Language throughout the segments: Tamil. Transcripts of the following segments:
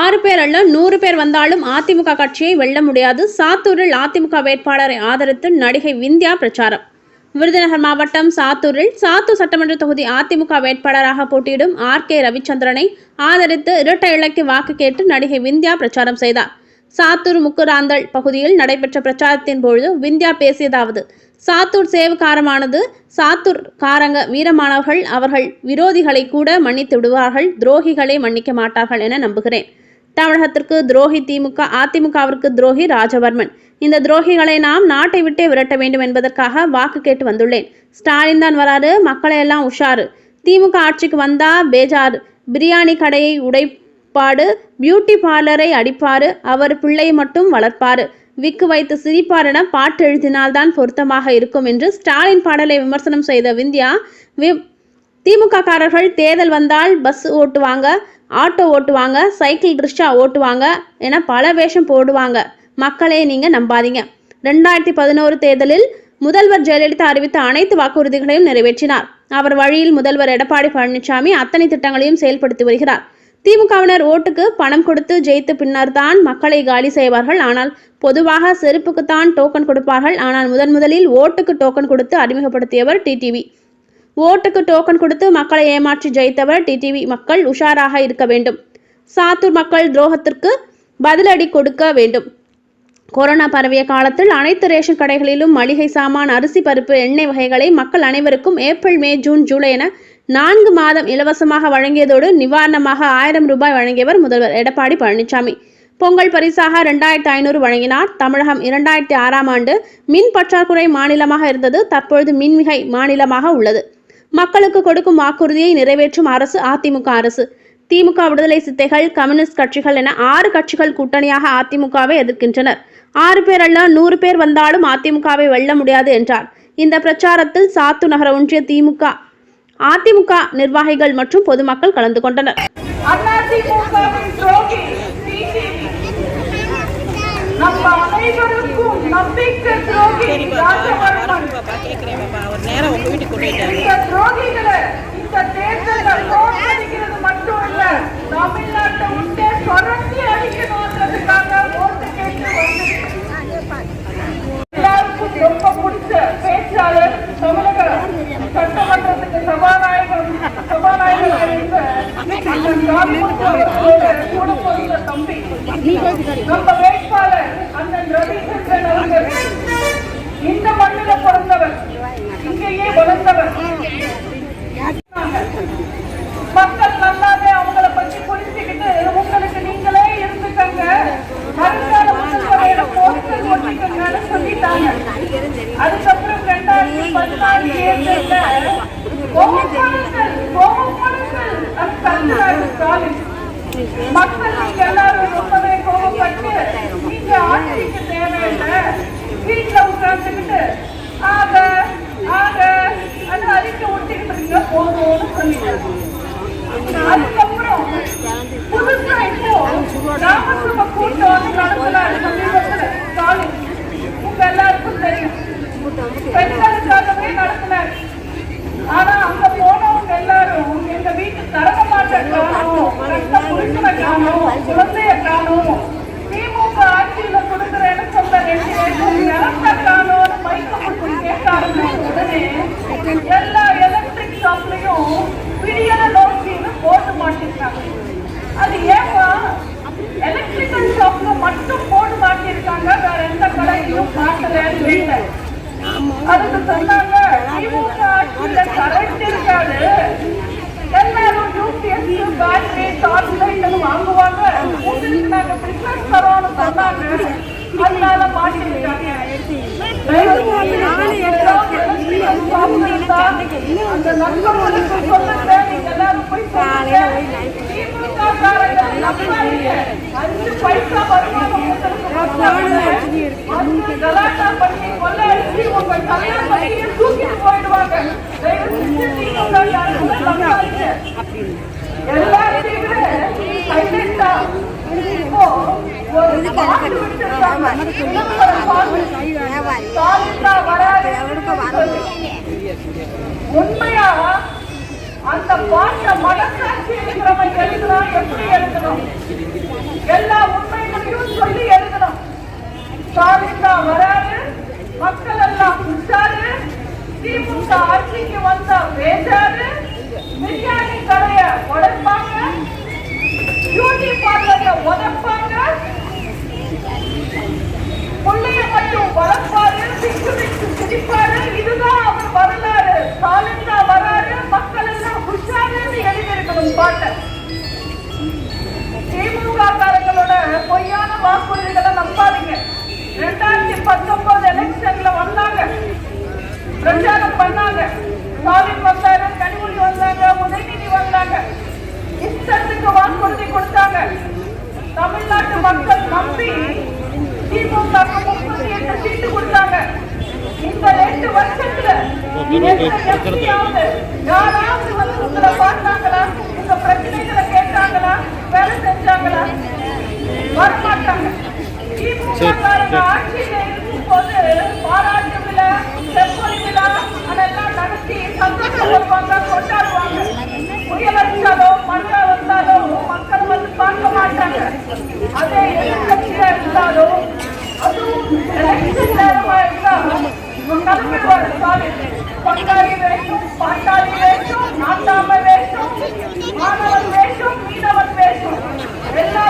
ஆறு பேர் அல்ல நூறு பேர் வந்தாலும் அதிமுக கட்சியை வெல்ல முடியாது. சாத்தூரில் அதிமுக வேட்பாளரை ஆதரித்து நடிகை விந்தியா பிரச்சாரம். விருதுநகர் மாவட்டம் சாத்தூரில் சாத்தூர் சட்டமன்ற தொகுதி அதிமுக வேட்பாளராக போட்டியிடும் ஆர் கே ரவிச்சந்திரனை ஆதரித்து இரட்டை இலக்கு வாக்கு கேட்டு நடிகை விந்தியா பிரச்சாரம் செய்தார். சாத்தூர் முக்குராந்தல் பகுதியில் நடைபெற்ற பிரச்சாரத்தின் பொழுது விந்தியா பேசியதாவது சாத்தூர் சேவகாரமானது சாத்தூர் காரங்க வீரமானவர்கள் அவர்கள் விரோதிகளை கூட மன்னித்து விடுவார்கள் துரோகிகளை மன்னிக்க மாட்டார்கள் என நம்புகிறேன். தமிழகத்திற்கு துரோகி திமுக அதிமுகவிற்கு துரோகி ராஜவர்மன். இந்த துரோகிகளை நாம் நாட்டை விட்டே விரட்ட வேண்டும் என்பதற்காக வாக்கு கேட்டு வந்துள்ளேன். ஸ்டாலின் தான் வராரு மக்களை எல்லாம் உஷாரு. திமுக ஆட்சிக்கு வந்தா பேஜாரு. பிரியாணி கடையை உடைப்பாடு பியூட்டி பார்லரை அடிப்பாரு அவர் பிள்ளையை மட்டும் வளர்ப்பாரு. விக்கு வைத்து சிரிப்பார் என பாட்டு எழுதினால்தான் பொருத்தமாக இருக்கும் என்று ஸ்டாலின் பாடலை விமர்சனம் செய்த விந்தியா வி- திமுக காரர்கள் தேர்தல் வந்தால் பஸ் ஓட்டுவாங்க ஆட்டோ ஓட்டுவாங்க சைக்கிள் ரிக்ஷா ஓட்டுவாங்க என பல வேஷம் போடுவாங்க. மக்களே நீங்கள் நம்பாதீங்க. ரெண்டாயிரத்தி பதினோரு தேர்தலில் முதல்வர் ஜெயலலிதா அறிவித்த அனைத்து வாக்குறுதிகளையும் நிறைவேற்றினார். அவர் வழியில் முதல்வர் எடப்பாடி பழனிசாமி அத்தனை திட்டங்களையும் செயல்படுத்தி வருகிறார். திமுகவினர் ஓட்டுக்கு பணம் கொடுத்து ஜெயித்த பின்னர் தான் மக்களை காலி செய்வார்கள். ஆனால் பொதுவாக செருப்புக்குத்தான் டோக்கன் கொடுப்பார்கள். ஆனால் முதன் முதலில் ஓட்டுக்கு டோக்கன் கொடுத்து அறிமுகப்படுத்தியவர் டிடிவி ஓட்டுக்கு டோக்கன் கொடுத்து மக்களை ஏமாற்றி ஜெயித்தவர் டிடிவி மக்கள் உஷாராக இருக்க வேண்டும். சாத்தூர் மக்கள் துரோகத்திற்கு பதிலடி கொடுக்க வேண்டும். கொரோனா பரவிய காலத்தில் அனைத்து ரேஷன் கடைகளிலும் மளிகை சாமான் அரிசி பருப்பு எண்ணெய் வகைகளை மக்கள் அனைவருக்கும் ஏப்ரல் மே ஜூன் ஜூலை என நான்கு மாதம் இலவசமாக வழங்கியதோடு நிவாரணமாக ஆயிரம் ரூபாய் வழங்கியவர் முதல்வர் எடப்பாடி பழனிசாமி. பொங்கல் பரிசாக ரெண்டாயிரத்தி ஐநூறு வழங்கினார். தமிழகம் இரண்டாயிரத்தி ஆறாம் ஆண்டு மின் பற்றாக்குறை மாநிலமாக இருந்தது. தற்பொழுது மின்மிகை மாநிலமாக உள்ளது. மக்களுக்கு கொடுக்கும் வாக்குறுதியை நிறைவேற்றும் அரசு அதிமுக அரசு. திமுக விடுதலை சித்தைகள் கம்யூனிஸ்ட் கட்சிகள் என ஆறு கட்சிகள் கூட்டணியாக அதிமுகவை எதிர்க்கின்றனர். ஆறு பேர் அல்ல நூறு பேர் வந்தாலும் அதிமுகவை வெல்ல முடியாது என்றார். இந்த பிரச்சாரத்தில் சாத்து நகர ஒன்றிய திமுக. அதிமுக நிர்வாகிகள் மற்றும் பொதுமக்கள் கலந்து கொண்டனர். நம்பிக்கை ஸ்டாலின் மக்கள் நீங்க எல்லாரும் ரொம்பவே கோபப்பட்டு நீங்க ஆட்சிக்கு தேவையில்லை. வீட்டுல உட்கார்ந்துக்கிட்டு ஆக ஆக அந்த அறிக்கை ஒட்டிக்கிட்டு இருக்க போதும்னு சொல்லிட்டாங்க. அதுக்கப்புறம் புதுசா இப்போ ராமசபா கூட்டம் வந்து நடத்துறாரு பிடிச்சி உடனே எல்லா எலக்ட்ரிக் ஷாப்லயும் விடியல நோக்கின்னு போட்டு மாட்டிருக்காங்க. அது ஏப்பா எலக்ட்ரிக்கல் ஷாப்ல மட்டும் போட்டு மாட்டிருக்காங்க வேற எந்த கடையிலும் மாட்டலன்னு கேட்டேன் அதுக்கு சொன்னாங்க திமுக ஆட்சியில கரண்ட் இருக்காது. எல்லாரும் யூபிஎஸ் பேட்டரி டார்ச் லைட் வாங்குவாங்க. உங்களுக்கு நாங்க பிசினஸ் தரோம்னு சொன்னாங்க. அதனால மாட்டிருக்காங்க. அந்த எல்லாத்தையும் இப்போ ஒரு அந்த பாட்டை மனசாட்சி எழுதுறவன் எழுதுனா எப்படி எழுதணும்? எல்லா உண்மைகளையும் சொல்லி எழுதணும். ஸ்டாலின் வராரு மக்கள் எல்லாம் குட்டாரு திமுக ஆட்சிக்கு வந்த பேசாரு பிரியாணி கடைய உடைப்பாங்க பியூட்டி பார்லரை உதப்பாங்க பிள்ளைய மட்டும் வளர்ப்பாரு பிச்சு பிச்சு சிரிப்பாரு இதுதான் அவர் வரலாறு. ஸ்டாலின் உன் பாட்ட திமுக பொய்யான வாக்குறுதிகளை நம்பாதீங்க. ரெண்டாயிரத்தி பத்தொன்பது எலெக்ஷன்ல வந்தாங்க. பிரச்சாரம் பண்ணாங்க. ஸ்டாலின் வந்தாரு கனிமொழி வந்தாங்க உதயநிதி வந்தாங்க. இஷ்டத்துக்கு வாக்குறுதி கொடுத்தாங்க. தமிழ்நாட்டு மக்கள் நம்பி திமுக முப்பத்தி எட்டு சீட்டு கொடுத்தாங்க. இந்த ரெண்டு வருஷத்துல யாரா வேண்டும் நாட்டாமல் வேண்டும் மாணவன் வேண்டும் மீனவன் வேண்டும் எல்லா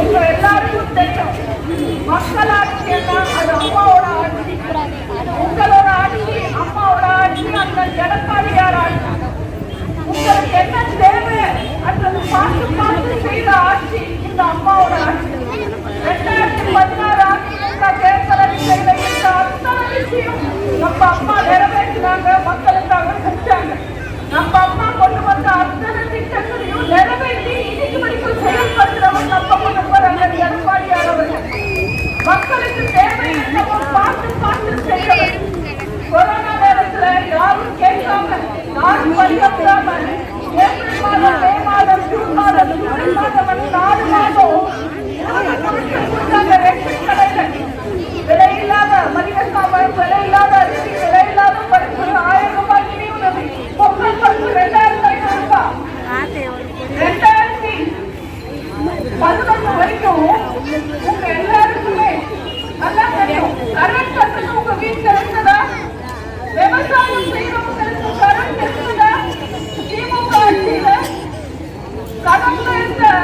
உங்க எல்லாருக்கும் தெரியும் மக்கள் ஆட்சின்னா அது அம்மாவோட ஆட்சி. உங்களோட ஆட்சி அம்மாவோட ஆட்சி அந்த எடப்பாடியார் ஆட்சி. உங்களுக்கு என்ன தேவை அந்த பார்த்து பார்த்து செய்த ஆட்சி இந்த அம்மாவோட ஆட்சி. பதினொன்று வரைக்கும் கரண்ட் கட்டுறது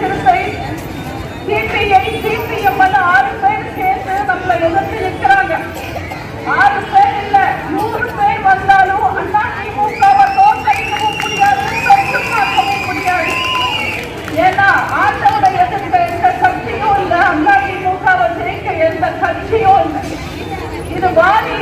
சிறுத்தை சிபிஐ சிபிஎம் ஆறு பேர் சேர்ந்து நம்மளை எதிர்த்து நிற்கிறாங்க. ஆறு பேர் இல்ல நூறு பேர் வந்தாலும் அண்ணா திமுகவை தோற்கடிக்கவும் முடியாது சொத்துமாக்கவும் முடியாது. ஏன்னா ஆண்டோட எதிர்க்க எந்த சக்தியும் இல்லை அண்ணா திமுகவை ஜெயிக்க எந்த சக்தியும் இல்லை. இது வாரி